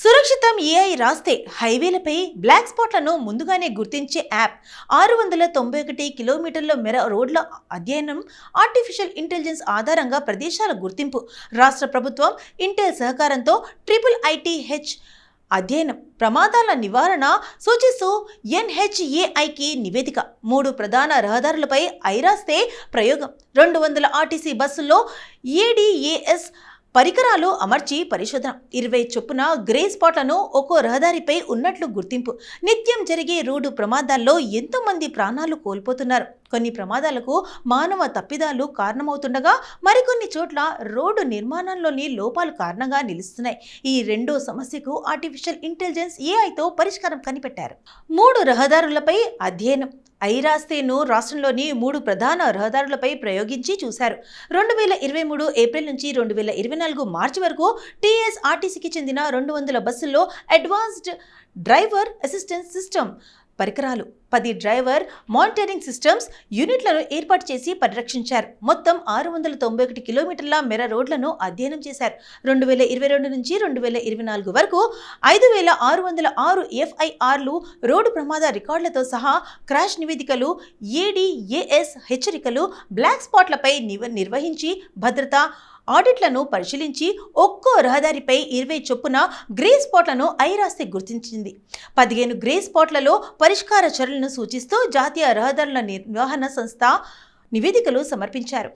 సురక్షితం ఏఐ రాస్తే హైవేలపై బ్లాక్ స్పాట్లను ముందుగానే గుర్తించే యాప్ ఆరు వందల తొంభై ఒకటి కిలోమీటర్ల మేర రోడ్ల అధ్యయనం ఆర్టిఫిషియల్ ఇంటెలిజెన్స్ ఆధారంగా ప్రదేశాల గుర్తింపు. రాష్ట్ర ప్రభుత్వం ఇంటెల్ సహకారంతో ట్రిపుల్ ఐటీహెచ్ అధ్యయనం ప్రమాదాల నివారణ సూచిస్తూ ఎన్హెచ్ఏఐకి నివేదిక. మూడు ప్రధాన రహదారులపై ఐరాస్తే ప్రయోగం. రెండు వందల ఆర్టీసీ బస్సుల్లో ఏడీఏఎస్ పరికరాలు అమర్చి పరిశోధన. ఇరవై చొప్పున గ్రే స్పాట్లను ఒక్కో రహదారిపై ఉన్నట్లు గుర్తింపు. నిత్యం జరిగే రోడ్డు ప్రమాదాల్లో ఎంతో మంది ప్రాణాలు కోల్పోతున్నారు. కొన్ని ప్రమాదాలకు మానవ తప్పిదాలు కారణమవుతుండగా మరికొన్ని చోట్ల రోడ్డు నిర్మాణంలోని లోపాలు కారణంగా నిలుస్తున్నాయి. ఈ రెండో సమస్యకు ఆర్టిఫిషియల్ ఇంటెలిజెన్స్ ఏఐతో పరిష్కారం కనిపెట్టారు. మూడు రహదారులపై అధ్యయనం. ఐరాస్తేను రాష్ట్రంలోని మూడు ప్రధాన రహదారులపై ప్రయోగించి చూశారు. రెండు వేల ఇరవై మూడు ఏప్రిల్ నుంచి రెండు వేల ఇరవై నాలుగు మార్చి వరకు టీఎస్ఆర్టీసీకి చెందిన రెండు వందల బస్సుల్లో అడ్వాన్స్డ్ డ్రైవర్ అసిస్టెన్స్ సిస్టమ్ పరికరాలు. పది డ్రైవర్ మానిటరింగ్ సిస్టమ్స్ యూనిట్లను ఏర్పాటు చేసి పరిరక్షించారు. మొత్తం ఆరు వందల తొంభై ఒకటి కిలోమీటర్ల మెర రోడ్లను అధ్యయనం చేశారు. రెండు వేల ఇరవై రెండు నుంచి రెండు వేల ఇరవై నాలుగు వరకు ఐదు వేల ఆరు వందల ఆరు ఎఫ్ఐఆర్లు రోడ్డు ప్రమాద రికార్డులతో సహా క్రాష్ నివేదికలు ఏడీఏఎస్ హెచ్చరికలు బ్లాక్ స్పాట్లపై నివ నిర్వహించి భద్రత ఆడిట్లను పరిశీలించి ఒక్కో రహదారిపై ఇరవై చొప్పున గ్రే స్పాట్లను ఐరాస్తి గుర్తించింది. పదిహేను గ్రే స్పాట్లలో పరిష్కార చర్యలను సూచిస్తూ జాతీయ రహదారుల నిర్వహణ సంస్థ నివేదికలు సమర్పించారు.